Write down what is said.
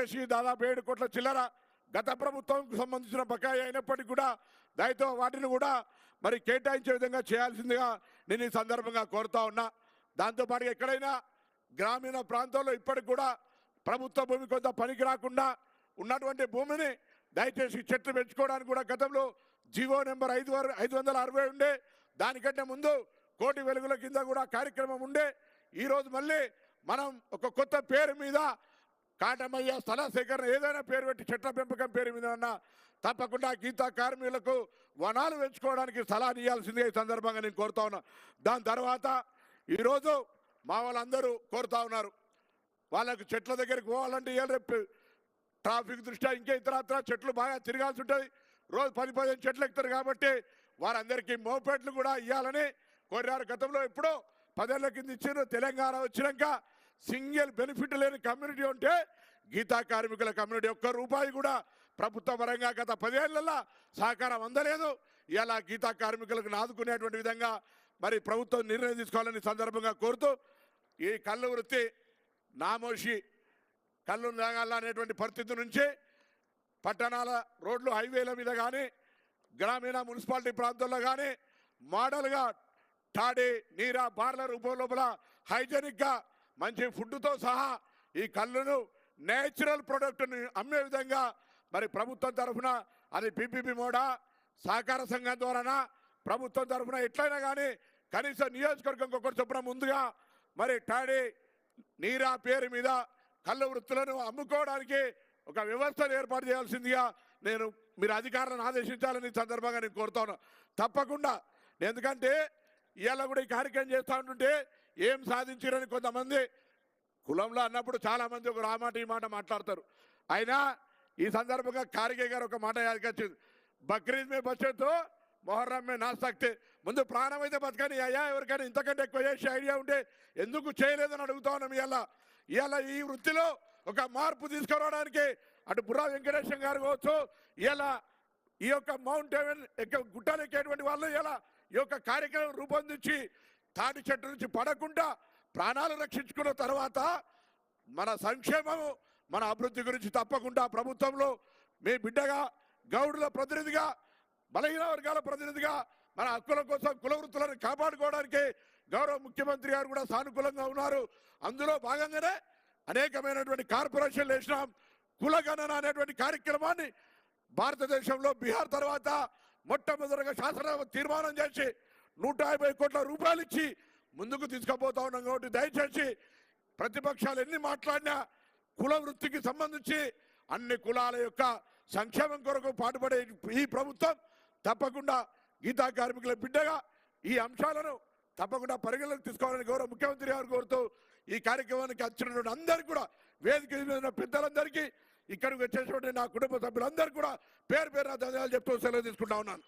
వచ్చేసి దాదాపు ఏడు కోట్ల చిల్లర గత ప్రభుత్వంకు సంబంధించిన బకాయి అయినప్పటికీ కూడా దయతో వాటిని కూడా మరి కేటాయించే విధంగా చేయాల్సిందిగా నేను ఈ సందర్భంగా కోరుతా ఉన్నా. దాంతోపాటు ఎక్కడైనా గ్రామీణ ప్రాంతాల్లో ఇప్పటికి కూడా ప్రభుత్వ భూమి కొంత పనికి రాకుండా ఉన్నటువంటి భూమిని దయచేసి చెట్లు పెంచుకోవడానికి కూడా గతంలో జీవో నెంబర్ ఐదు వర- ఐదు వందల అరవై ఉండే. దానికంటే ముందు కోటి వెలుగుల కింద కూడా కార్యక్రమం ఉండే. ఈరోజు మళ్ళీ మనం ఒక కొత్త పేరు మీద కాటమయ్య స్థల సేకరణ ఏదైనా పేరు పెట్టి చెట్ల పెంపకం పేరు మీద ఉన్నా తప్పకుండా గీతా కార్మికులకు వనాలు పెంచుకోవడానికి స్థలాన్ని ఇవ్వాల్సిందే ఈ సందర్భంగా నేను కోరుతా ఉన్నా. దాని తర్వాత ఈరోజు మా వాళ్ళందరూ కోరుతా ఉన్నారు. వాళ్ళకు చెట్ల దగ్గరికి పోవాలంటే రేపు ట్రాఫిక్ దృష్ట్యా ఇంకా ఇతరత్ర చెట్లు బాగా తిరగాల్సి ఉంటుంది. రోజు పది పదిహేను చెట్లు ఎక్కుతారు కాబట్టి వారందరికీ మోపెట్లు కూడా ఇవ్వాలని కోరారు. గతంలో ఎప్పుడో పదేళ్ళ కింద ఇచ్చారు. తెలంగాణ వచ్చినాక సింగిల్ బెనిఫిట్ లేని కమ్యూనిటీ ఉంటే గీతా కార్మికుల కమ్యూనిటీ ఒక్క రూపాయి కూడా ప్రభుత్వ పరంగా గత పదేళ్ళలో సహకారం అందలేదు. ఇలా గీతా కార్మికులకు నాదుకునేటువంటి విధంగా మరి ప్రభుత్వం నిర్ణయం తీసుకోవాలని సందర్భంగా కోరుతూ ఈ కళ్ళు వృత్తి నామోషి కళ్ళు అనేటువంటి పరిస్థితి నుంచి పట్టణాల రోడ్లు హైవేల మీద కానీ గ్రామీణ మున్సిపాలిటీ ప్రాంతాల్లో కానీ మోడల్గా తాడి నీరా బార్ల రూపం లోపల హైజెనిక్గా మంచి ఫుడ్తో సహా ఈ కళ్ళును నేచురల్ ప్రోడక్ట్ని అమ్మే విధంగా మరి ప్రభుత్వం తరఫున అది పీపీపీ మోడా సహకార సంఘం ద్వారానా ప్రభుత్వం తరఫున ఎట్లయినా కానీ కనీసం నియోజకవర్గం ఒకటి చొప్పున ముందుగా మరి టాడీ నీరా పేరు మీద కళ్ళ వృత్తులను అమ్ముకోవడానికి ఒక వ్యవస్థను ఏర్పాటు చేయాల్సిందిగా నేను మీరు అధికారులను ఆదేశించాలని ఈ సందర్భంగా నేను కోరుతాను. తప్పకుండా. ఎందుకంటే ఇవాళ కూడా ఈ కార్యక్రమం చేస్తూ ఉంటుంటే ఏం సాధించారని కొంతమంది కులంలో అన్నప్పుడు చాలామంది ఒక ఆ మాట ఈ మాట మాట్లాడతారు. అయినా ఈ సందర్భంగా కార్గే గారు ఒక మాట యాదకొచ్చింది బక్రీద్ మే బచ్చతో మొహర్రం మే నా ముందు ప్రాణం అయితే బతకని అయ్యా ఎవరికైనా ఇంతకంటే ఎక్కువ చేసే ఐడియా ఉంటే ఎందుకు చేయలేదని అడుగుతా ఉన్నాం ఇవాళ ఇవాళ ఈ వృత్తిలో ఒక మార్పు తీసుకురావడానికి అటు బుర్రా వెంకటేశం గారు కావచ్చు ఇవాళ ఈ యొక్క మౌంట్ ఎవెన్ గుట్టలు ఎక్కేటువంటి వాళ్ళు ఇలా ఈ యొక్క కార్యక్రమం రూపొందించి తాటి చెట్టు నుంచి పడకుండా ప్రాణాలు రక్షించుకున్న తర్వాత మన సంక్షేమము మన అభివృద్ధి గురించి తప్పకుండా ప్రభుత్వంలో మీ బిడ్డగా గౌడుల ప్రతినిధిగా బలహీన వర్గాల ప్రతినిధిగా మన హక్కుల కోసం కుల వృత్తులను కాపాడుకోవడానికి గౌరవ ముఖ్యమంత్రి గారు కూడా సానుకూలంగా ఉన్నారు. అందులో భాగంగానే అనేకమైనటువంటి కార్పొరేషన్లు వేసినాం. కులగణన అనేటువంటి కార్యక్రమాన్ని భారతదేశంలో బీహార్ తర్వాత మొట్టమొదటిగా శాసన తీర్మానం చేసి నూట యాభై కోట్ల రూపాయలు ఇచ్చి ముందుకు తీసుకుపోతా ఉన్నాం కాబట్టి దయచేసి ప్రతిపక్షాలు ఎన్ని మాట్లాడినా కుల వృత్తికి సంబంధించి అన్ని కులాల యొక్క సంక్షేమం కొరకు పాటుపడే ఈ ప్రభుత్వం తప్పకుండా గీతా కార్మికుల బిడ్డగా ఈ అంశాలను తప్పకుండా పరిగణలోకి తీసుకోవాలని గౌరవ ముఖ్యమంత్రి గారు కోరుతూ ఈ కార్యక్రమానికి వచ్చినటువంటి అందరికీ కూడా వేదిక మీద పెద్దలందరికీ ఇక్కడికి వచ్చేటువంటి నా కుటుంబ సభ్యులందరికీ కూడా పేరు పేరు ధన్యవాదాలు చెప్తూ సెలవు తీసుకుంటా ఉన్నాను.